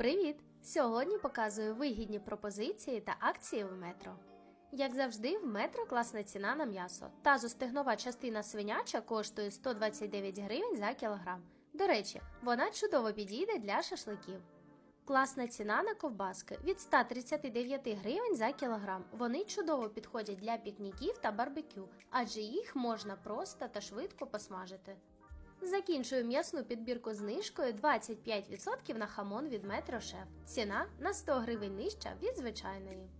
Привіт! Сьогодні показую вигідні пропозиції та акції в метро. Як завжди, в метро класна ціна на м'ясо. Тазостегнова частина свиняча коштує 129 гривень за кілограм. До речі, вона чудово підійде для шашликів. Класна ціна на ковбаски від 139 гривень за кілограм. Вони чудово підходять для пікніків та барбекю, адже їх можна просто та швидко посмажити. Закінчую м'ясну підбірку знижкою 25% на хамон від Метро Шеф. Ціна на 100 гривень нижча від звичайної.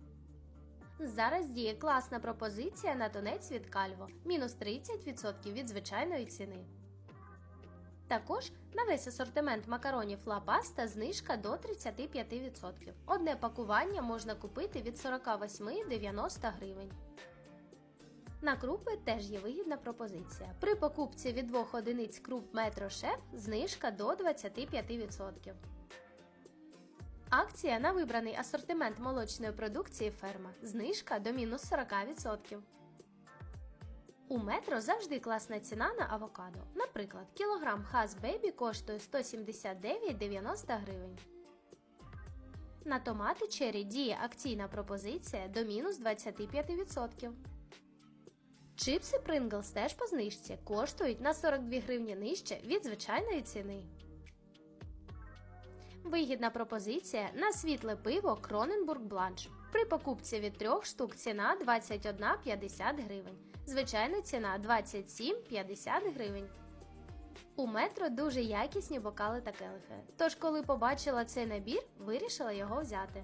Зараз діє класна пропозиція на тунець від Кальво мінус 30% від звичайної ціни. Також на весь асортимент макаронів Ла Паста знижка до 35%. Одне пакування можна купити від 48,90 гривень. На крупи теж є вигідна пропозиція. При покупці від двох одиниць круп Метро Шеф знижка до 25%. Акція на вибраний асортимент молочної продукції ферма. Знижка до мінус 40%. У метро завжди класна ціна на авокадо. Наприклад, кілограм Хас Бейбі коштує 179,90 гривень. На томати Черрі діє акційна пропозиція до мінус 25%. Чипси Pringles теж по знижці коштують на 42 гривні нижче від звичайної ціни. Вигідна пропозиція на світле пиво Кроненбург Бланш. При покупці від трьох штук ціна 21,50 гривень. Звичайна ціна 27,50 гривень. У метро дуже якісні бокали та келихи. Тож, коли побачила цей набір, вирішила його взяти.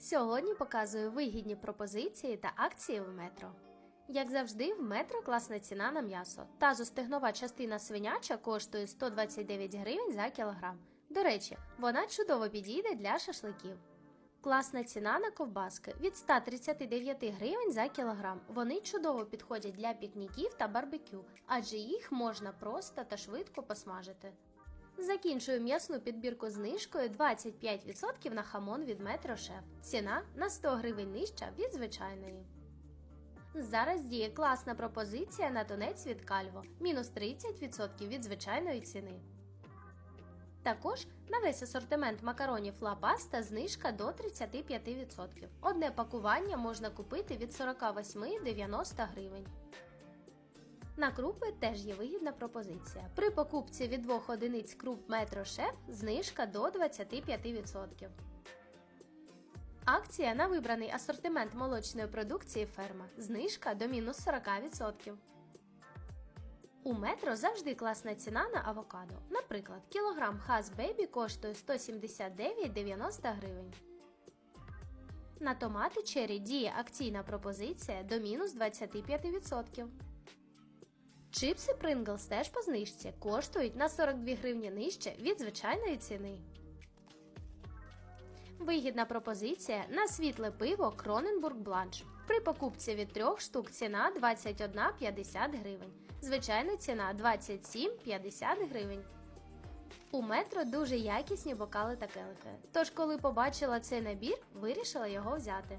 Сьогодні показую вигідні пропозиції та акції в метро. Як завжди, в метро класна ціна на м'ясо. Тазостегнова частина свиняча коштує 129 гривень за кілограм. До речі, вона чудово підійде для шашликів. Класна ціна на ковбаски від 139 гривень за кілограм. Вони чудово підходять для пікніків та барбекю, адже їх можна просто та швидко посмажити. Закінчую м'ясну підбірку знижкою 25% на хамон від Метро Шеф. Ціна на 100 гривень нижча від звичайної. Зараз діє класна пропозиція на тунець від Кальво мінус 30% від звичайної ціни. Також на весь асортимент макаронів Ла Паста знижка до 35%. Одне пакування можна купити від 48,90 гривень. На крупи теж є вигідна пропозиція. При покупці від двох одиниць круп Метро Шеф знижка до 25%. Акція на вибраний асортимент молочної продукції ферма. Знижка до мінус 40%. У метро завжди класна ціна на авокадо. Наприклад, кілограм Хас Бейбі коштує 179,90 гривень. На томати Черрі діє акційна пропозиція до мінус 25%. Чипси Pringles теж по знижці коштують на 42 гривні нижче від звичайної ціни. Вигідна пропозиція на світле пиво Кроненбург Бланш. При покупці від трьох штук ціна 21,50 гривень. Звичайна ціна 27,50 гривень. У метро дуже якісні бокали та келихи. Тож, коли побачила цей набір, вирішила його взяти.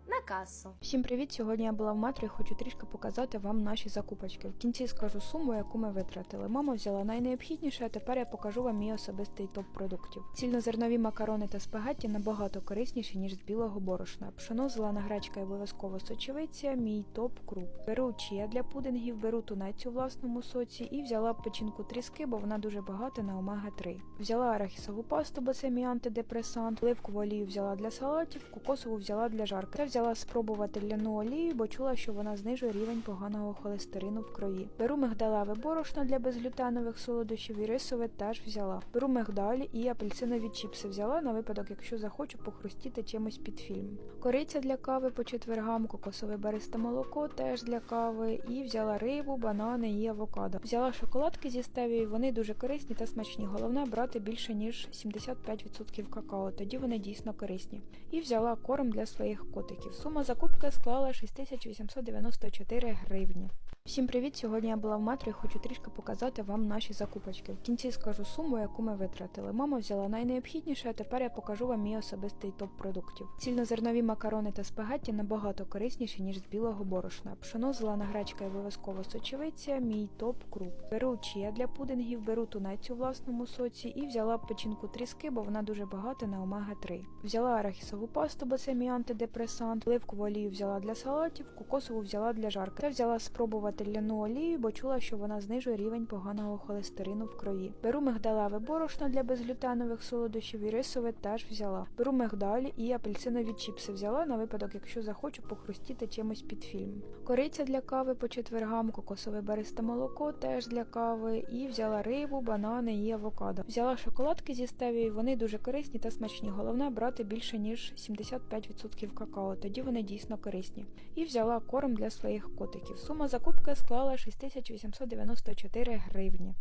на касу. Всім привіт! Сьогодні я була в метро і хочу трішки показати вам наші закупочки. В кінці скажу суму, яку ми витратили. Мама взяла найнеобхідніше, а тепер я покажу вам мій особистий топ продуктів. Цільнозернові макарони та спагетті набагато корисніші, ніж з білого борошна. Пшено, зелена гречка і обов'язково сочевиця, мій топ круп. Беру чия для пудингів, беру тунець у власному соці і взяла печінку тріски, бо вона дуже багата на омега-3. Взяла арахісову пасту, бо це мій антидепресант, оливкову олію взяла для салатів, кокосову взяла взяла для жарки. Та взяла спробувати ляну олію, бо чула, що вона знижує рівень поганого холестерину в крові. Беру мигдалеве борошно для безглютенових солодощів і рисове теж взяла. Беру мигдалі і апельсинові чіпси взяла на випадок, якщо захочу похрустіти чимось під фільм. Кориця для кави по четвергам, кокосове баристе молоко теж для кави, і взяла рибу, банани і авокадо. Взяла шоколадки зі стевією, вони дуже корисні та смачні. Головне брати більше ніж 75% какао, тоді вони дійсно корисні. І взяла корм для своїх котиків. Сума закупки склала 6894 гривні. Всім привіт! Сьогодні я була в метро і хочу трішки показати вам наші закупочки. В кінці скажу суму, яку ми витратили. Мама взяла найнеобхідніше, а тепер я покажу вам мій особистий топ продуктів. Цільнозернові макарони та спагетті набагато корисніші, ніж з білого борошна. Пшено, зелена гречка і обов'язково сочевиця, мій топ круп. Беру чия для пудингів, беру тунець у власному соці і взяла печінку тріски, бо вона дуже багата на омега 3 Взяла арахісову пасту, бо це мій антидепресант, оливкову олію взяла для салатів, кокосову взяла для жарки. Та взяла спробувати ляну олію, бо чула, що вона знижує рівень поганого холестерину в крові. Беру мигдалеве борошно для безглютенових солодощів і рисове теж взяла. Беру мигдалі і апельсинові чіпси взяла на випадок, якщо захочу похрустіти чимось під фільм. Кориця для кави по четвергам, кокосове баристе молоко теж для кави, і взяла рибу, банани і авокадо. Взяла шоколадки зі стевією, вони дуже корисні та смачні. Головне брати більше ніж 75% какао, тоді вони дійсно корисні. І взяла корм для своїх котиків. Сума закупки склала 6894 гривні.